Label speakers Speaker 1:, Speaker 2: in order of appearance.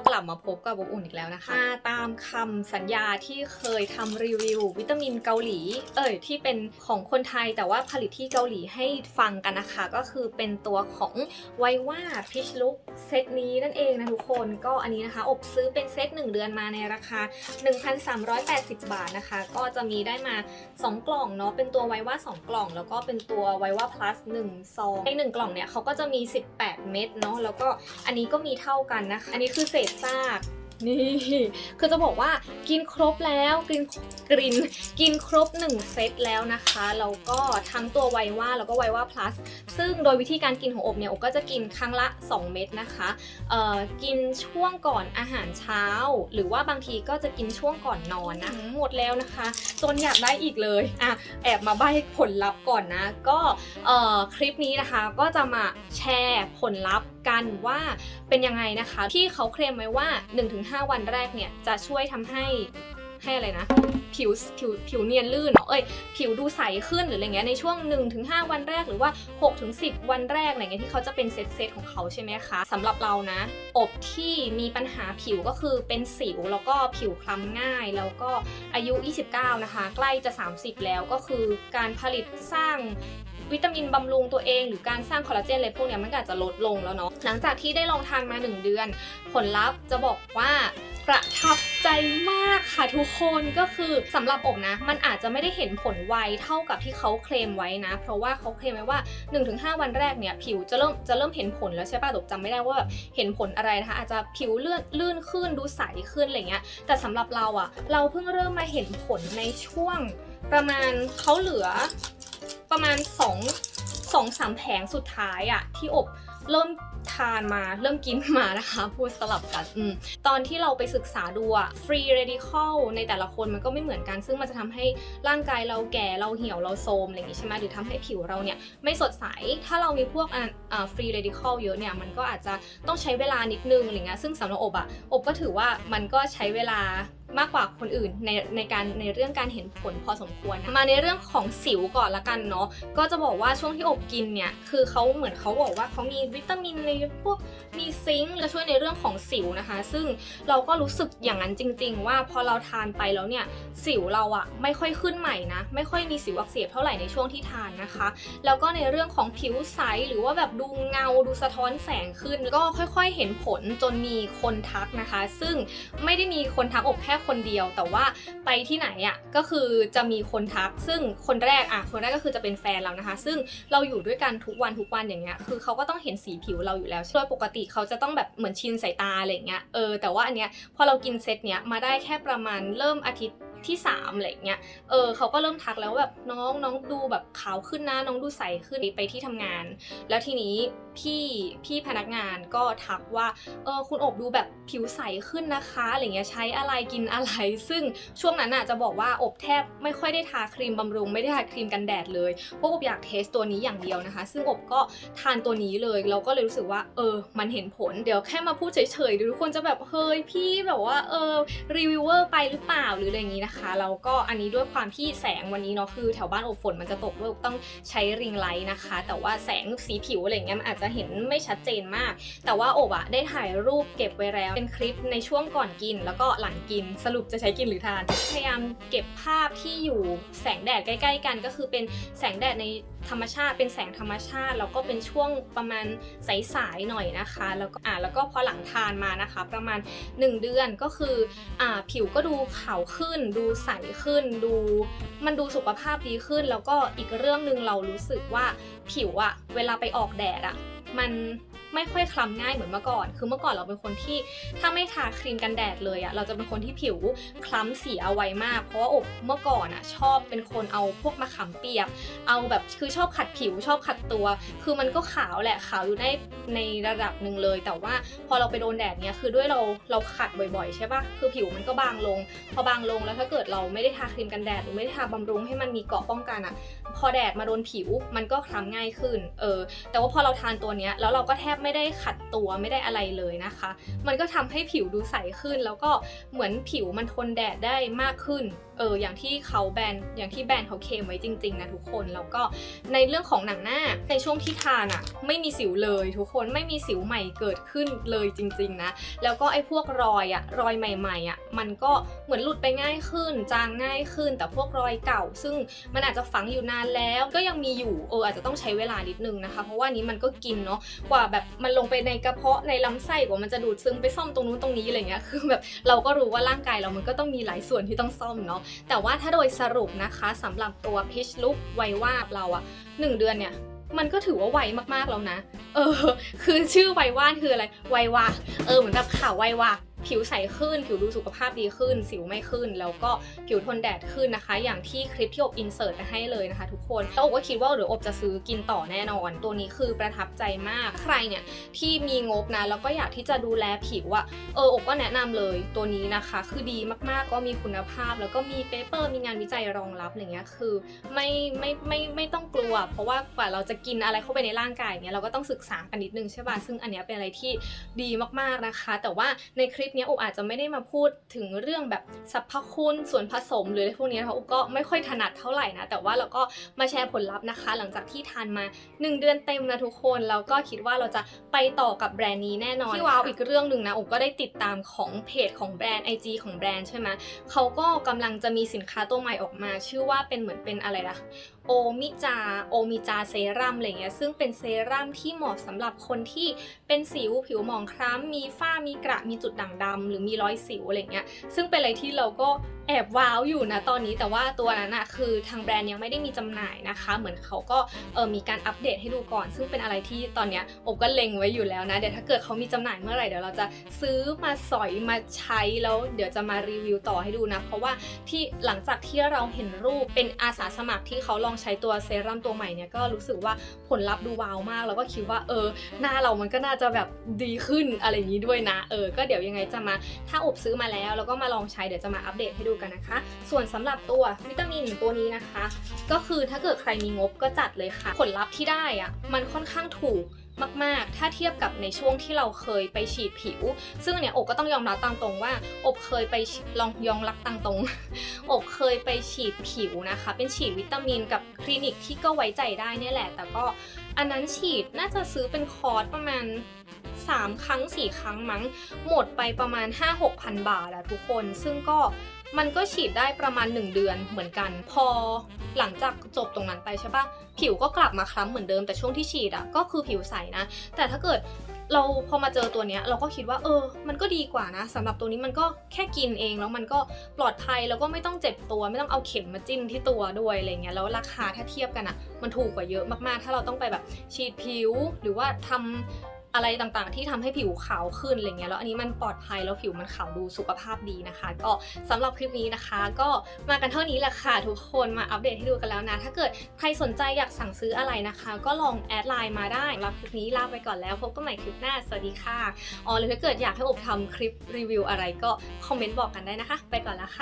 Speaker 1: ก็กลับมาพบกับอบอุ่นอีกแล้วนะคะาตามคำสัญญาที่เคยทำรีวิว วิตามินเกาหลี เอ่ยที่เป็นของคนไทยแต่ว่าผลิตที่เกาหลีให้ฟังกันนะคะ ก็คือเป็นตัวของไวว่าพิชลุกเซตนี้นั่นเองนะทุกคนก็อันนี้นะคะ อบซื้อเป็นเซต 1 เดือนมาในราคา 1,380 บาทนะคะ ก็จะมีได้มา 2 กล่องเนาะเป็นตัวไวว่า2 กล่อง แล้วก็เป็นตัวไวว่า plus 1ซองใน1กล่องเนี่ยเขาก็จะมี 18 เม็ดเนาะแล้วก็อันนี้ก็มีเท่ากันนะคะอันนี้คือเศษซาก นี่คือจะบอกว่ากินครบแล้วกินกรินกินครบ 1 เซตแล้วนะคะแล้วก็ทั้งตัวไวว่าแล้วก็ไวว่า plus ซึ่งโดยวิธีการกินของอบเนี่ยอบก็จะกินครั้งละ 2 เม็ดนะคะเอ่อกินช่วงก่อนอาหารเช้า หรือว่าบางทีก็จะกินช่วงก่อนนอนนะหมดแล้วนะคะ จนอยากได้อีกเลยอะแอบมาใบผลลัพธ์ก่อนนะ ก็เอ่อคลิปนี้นะคะก็จะมาแชร์ผลลัพธ์กันว่าเป็นยังไงนะคะ ที่เขาเคลมไว้ว่า 1-5 วันแรกเนี่ยจะช่วยทำให้ให้อะไรนะ ผิวผิวผิวเนียนลื่นเอเอ้ยผิวดูใสขึ้นหรืออะไรเงี้ยในช่วง 1-5 วันแรกหรือว่า 6-10 วันแรกอะไรเงี้ยที่เขาจะเป็นเซตเซตของเขาใช่ไหมคะสำหรับเรานะ อบที่มีปัญหาผิวก็คือเป็นสิวแล้วก็ผิวคล้ำง่าย แล้วก็อายุ 29 นะคะ ใกล้จะ 30 แล้วก็คือการผลิตสร้าง วิตามินบำรุงตัวเอง หรือการสร้างคอลลาเจนอะไรพวกเนี้ยมันก็อาจจะลดลงแล้วเนาะหลังจากที่ได้ลองทานมา 1 เดือน ผลลัพธ์จะบอกว่าประทับใจมากค่ะทุกคนก็คือสำหรับอบนะ มันอาจจะไม่ได้เห็นผลไวเท่ากับที่เขาเคลมไว้นะ เพราะว่าเขาเคลมไว้ว่า 1-5 วันแรกเนี่ย ผิวจะเริ่มจะเริ่มเห็นผลแล้วใช่ป่ะตบจำไม่ได้ว่าแบบเห็นผลอะไรนะคะอาจจะผิวเลื่อนลื่นขึ้นดูใสขึ้นอะไรเงี้ยแต่สำหรับเราอะเราเพิ่งเริ่มมาเห็นผลในช่วงประมาณเขาเหลือ ประมาณ2 2 3แผงสุดท้ายอะที่อบเริ่มทานมาเริ่มกินมานะคะ พูดสลับกันอตอนที่เราไปศึกษาดูอะฟรีเรดิคอลในแต่ละคนมันก็ไม่เหมือนกัน ซึ่งมันจะทำให้ร่างกายเราแก่เราเหี่ยวเราโทรมอะไรอย่างงี้ใช่ไหมหรือทำให้ผิวเราเนี่ยไม่สดใส ถ้าเรามีพวกฟรีเรดิคอลเยอะเนี่ยมันก็อาจจะต้องใช้เวลานิดนึงอะไรเงี้ยซึ่งสำหรับอบอะอบก็ถือว่ามันก็ใช้เวลา มากกว่าคนอื่นในในการในเรื่องการเห็นผลพอสมควรนะมาในเรื่องของสิวก่อนละกันเนาะก็จะบอกว่าช่วงที่อบกินเนี่ยคือเขาเหมือนเขาบอกว่าเขามีวิตามินในพวกมีซิงค์และช่วยในเรื่องของสิวนะคะ ซึ่งเราก็รู้สึกอย่างนั้นจริง ๆ ว่าพอเราทานไปแล้วเนี่ยสิวเราอะไม่ค่อยขึ้นใหม่นะไม่ค่อยมีสิวอักเสบเท่าไหร่ในช่วงที่ทานนะคะ แล้วก็ในเรื่องของผิวใสหรือว่าแบบดูเงาดูสะท้อนแสงขึ้น ก็ค่อย ๆ เห็นผลจนมีคนทักนะคะ ซึ่งไม่ได้มีคนทักอบแค่คนเดียว แต่ว่าไปที่ไหนอะก็คือจะมีคนทัก ซึ่งคนแรกอะคนแรกก็คือจะเป็นแฟนเรานะคะ ซึ่งเราอยู่ด้วยกันทุกวันทุกวันอย่างเงี้ยคือเขาก็ต้องเห็นสีผิวเราอยู่แล้วโดยปกติเขาจะต้องแบบเหมือนชินสายตาอะไรเงี้ยเออแต่ว่าอันเนี้ยพอเรากินเซตเนี้ยมาได้แค่ประมาณเริ่มอาทิตย์ ที่3อะไรเงี้ย เออเขาก็เริ่มทักแล้วแบบน้องน้องดูแบบขาวขึ้นนะ น้องดูใสขึ้นไปที่ทำงาน แล้วทีนี้พี่พี่พนักงานก็ทักว่า เออคุณอบดูแบบผิวใสขึ้นนะคะอะไรเงี้ยใช้อะไรกินอะไร ซึ่งช่วงนั้นน่ะจะบอกว่าอบแทบไม่ค่อยได้ทาครีมบำรุง ไม่ได้ทาครีมกันแดดเลยเพราะอบอยากเทสตัวนี้อย่างเดียวนะคะ ซึ่งอบก็ทานตัวนี้เลยเราก็เลยรู้สึกว่า เออ มันเห็นผลเดี๋ยวแค่มาพูดเฉยๆเดี๋ยวทุกคนจะแบบเฮ้ยพี่แบบว่าเออรีวิวเวอร์ไปหรือเปล่าหรืออะไรอย่างนี้นะคะแล้วก็อันนี้ด้วยความที่แสงวันนี้เนาะคือแถวบ้านอบฝนมันจะตกด้วยต้องใช้ริงไลท์นะคะ แต่ว่าแสงสีผิวอะไรเงี้ยมันอาจจะเห็นไม่ชัดเจนมาก แต่ว่าอบอะได้ถ่ายรูปเก็บไว้แล้ว เป็นคลิปในช่วงก่อนกิน แล้วก็หลังกินสรุปจะใช้กินหรือทาน พยายามเก็บภาพที่อยู่แสงแดดใกล้ ๆ กันก็คือเป็นแสงแดดในธรรมชาติเป็นแสงธรรมชาติ แล้วก็เป็นช่วงประมาณใสๆหน่อยนะคะ แล้วก็อ่าแล้วก็พอหลังทานมานะคะ ประมาณ 1 เดือนก็คืออ่าผิวก็ดูขาวขึ้น ดูใสขึ้น ดูมันดูสุขภาพดีขึ้น แล้วก็อีกเรื่องหนึ่งเรารู้สึกว่าผิวอะเวลาไปออกแดดอะมัน ไม่ค่อยคล้ำง่ายเหมือนเมื่อก่อน คือเมื่อก่อนเราเป็นคนที่ถ้าไม่ทาครีมกันแดดเลยอะเราจะเป็นคนที่ผิวคล้ำเสียไว้มาก เพราะว่าอบเมื่อก่อนอะชอบเป็นคนเอาพวกมะขามเปียก เอาแบบคือชอบขัดผิวชอบขัดตัว คือมันก็ขาวแหละขาวอยู่ในในระดับหนึ่งเลย แต่ว่าพอเราไปโดนแดดเนี่ยคือด้วยเราเราขัดบ่อยๆใช่ปะคือผิวมันก็บางลง พอบางลงแล้วถ้าเกิดเราไม่ได้ทาครีมกันแดดหรือไม่ได้ทาบำรุงให้มันมีเกาะป้องกันอะพอแดดมาโดนผิวมันก็คล้ำง่ายขึ้นเออแต่ว่าพอเราทานตัวเนี้ยแล้วเราก็แทบไม่ได้ขัดตัวไม่ได้อะไรเลยนะคะ มันก็ทำให้ผิวดูใสขึ้น แล้วก็เหมือนผิวมันทนแดดได้มากขึ้น เอออย่างที่เขาแบนอย่างที่แบนเขาเคมไว้จริงๆนะทุกคนแล้วก็ในเรื่องของหนังหน้าในช่วงที่ทานอะ่ะไม่มีสิวเลยทุกคนไม่มีสิวใหม่เกิดขึ้นเลยจริง ๆ นะ แล้วก็ไอ้พวกรอยอะรอยใหม่ๆอะมันก็เหมือนหลุดไปง่ายขึ้น จางง่ายขึ้น แต่พวกรอยเก่า ซึ่งมันอาจจะฝังอยู่นานแล้วก็ยังมีอยู่เอออาจจะต้องใช้เวลานิดนึงนะคะ เพราะว่านี้มันก็กินเนาะกว่าแบบมันลงไปในกระเพาะในลำไส้กว่ามันจะดูดซึมไปซ่อมตรงนู้นตรงนี้อะไรเงี้ยคือแบบเราก็รู้ว่าร่างกายเรามันก็ต้องมีหลายส่วนที่ต้องซ่อมเนาะแต่ว่าถ้าโดยสรุปนะคะสำหรับตัวพิชลุกไววาบเราอะหนึ่งเดือนเนี่ยมันก็ถือว่าไวมากๆแล้วนะ เออ คือชื่อไวว่านคืออะไร ไววาเออ เหมือนแบบข่าวไววา ผิวใสขึ้น ผิวดูสุขภาพดีขึ้น สิวไม่ขึ้น แล้วก็ผิวทนแดดขึ้นนะคะ อย่างที่คลิปที่อบอินเสิร์ตไปให้เลยนะคะ ทุกคนแล้วอบก็คิดว่าเดี๋ยวอบจะซื้อกินต่อแน่นอน ตัวนี้คือประทับใจมากใครเนี่ยที่มีงบนะแล้วก็อยากที่จะดูแลผิวอะเอออบก็แนะนำเลยตัวนี้นะคะ คือดีมากๆก็มีคุณภาพ แล้วก็มีเปเปอร์มีงานวิจัยรองรับอะไรเงี้ยคือไม่ไม่ไม่ไม่ต้องกลัว เพราะว่ากว่าเราจะกินอะไรเข้าไปในร่างกายเนี่ยเราก็ต้องศึกษากันนิดนึงใช่ป่ะซึ่งอันเนี้ยเป็นอะไรที่ดีมากๆนะคะ แต่ว่าในคลิปเนี้ยอบอาจจะไม่ได้มาพูดถึงเรื่องแบบสรรพคุณส่วนผสมหรืออะไรพวกเนี้ยนะคะอบก็ไม่ค่อยถนัดเท่าไหร่นะ แต่ว่าเราก็มาแชร์ผลลัพธ์นะคะ หลังจากที่ทานมา 1 เดือนเต็มนะทุกคนแล้วก็คิดว่าเราจะไปต่อกับแบรนด์นี้แน่นอนที่ว้าวอีกเรื่องหนึ่งนะอบก็ได้ติดตามของเพจของแบรนด์ IG ของแบรนด์ใช่ไหมเขาก็กำลังจะมีสินค้าตัวใหม่ออกมา ชื่อว่าเป็นเหมือนเป็นอะไรนะ โอมิจาโอมิจาเซรั่มอะไรเงี้ยซึ่งเป็นเซรั่มที่เหมาะสำหรับคนที่เป็นสิวผิวหมองคล้ำมีฝ้ามีกระมีจุดด่างดำหรือมีรอยสิวอะไรเงี้ยซึ่งเป็นอะไรที่เราก็แอบว้าวอยู่นะตอนนี้แต่ว่าตัวนั้นอะคือทางแบรนด์ยังไม่ได้มีจำหน่ายนะคะ เหมือนเขาก็เออมีการอัปเดตให้ดูก่อน ซึ่งเป็นอะไรที่ตอนเนี้ยอบก็เล็งไว้อยู่แล้วนะเดี๋ยวถ้าเกิดเขามีจำหน่ายเมื่อไหร่เดี๋ยวเราจะซื้อมาสอยมาใช้แล้วเดี๋ยวจะมารีวิวต่อให้ดูนะ เพราะว่าที่หลังจากที่เราเห็นรูปเป็นอาสาสมัครที่เขาลองใช้ตัวเซรั่มตัวใหม่เนี่ยก็รู้สึกว่าผลลัพธ์ดูว้าวมาก แล้วก็คิดว่าเออหน้าเรามันก็น่าจะแบบดีขึ้นอะไรอย่างนี้ด้วยนะเออก็เดี๋ยวยังไงจะมาถ้าอบซื้อมาแล้ว แล้วก็มาลองใช้เดี๋ยวจะมาอัปเดตให้ดูกันนะคะ ส่วนสำหรับตัววิตามินตัวนี้นะคะ ก็คือถ้าเกิดใครมีงบก็จัดเลยค่ะ ผลลัพธ์ที่ได้อะมันค่อนข้างถูก มากๆ ถ้าเทียบกับในช่วงที่เราเคยไปฉีดผิว ซึ่งเนี่ยอกก็ต้องยอมรับตามตรงว่า อบเคยไปลองยองรักตามตรง อบเคยไปฉีดผิวนะคะ เป็นฉีดวิตามินกับคลินิกที่ก็ไว้ใจได้เนี่ยแหละ แต่ก็อันนั้นฉีดน่าจะซื้อเป็นคอร์สประมาณ 3 ครั้ง 4 ครั้งมั้ง หมดไปประมาณ 5-6พันบาทอะทุกคน ซึ่งก็มันก็ฉีดได้ประมาณ 1 เดือนเหมือนกัน พอหลังจากจบตรงนั้นไปใช่ปะผิวก็กลับมาคล้ำเหมือนเดิมแต่ช่วงที่ฉีดอะก็คือผิวใสนะ แต่ถ้าเกิดเราพอมาเจอตัวเนี้ยเราก็คิดว่าเออ มันก็ดีกว่านะสำหรับตัวนี้มันก็แค่กินเองแล้วมันก็ปลอดภัยแล้วก็ไม่ต้องเจ็บตัว ไม่ต้องเอาเข็มมาจิ้มที่ตัวด้วยอะไรเงี้ยแล้วราคาถ้าเทียบกันอะมันถูกกว่าเยอะมากๆ ถ้าเราต้องไปแบบฉีดผิวหรือว่าทำ อะไรต่างๆ ที่ทำให้ผิวขาวขึ้นอะไรเงี้ยแล้วอันนี้มันปลอดภัยแล้วผิวมันขาวดูสุขภาพดีนะคะ ก็สำหรับคลิปนี้นะคะ ก็มากันเท่านี้แหละค่ะ ทุกคนมาอัปเดตให้ดูกันแล้วนะ ถ้าเกิดใครสนใจอยากสั่งซื้ออะไรนะคะ ก็ลองแอดไลน์มาได้สำหรับคลิปนี้ลาไปก่อนแล้วพบกันใหม่คลิปหน้าสวัสดีค่ะอ๋อหรือถ้าเกิดอยากให้อบทำคลิปรีวิวอะไรก็คอมเมนต์บอกกันได้นะคะ ไปก่อนล้วค่ะ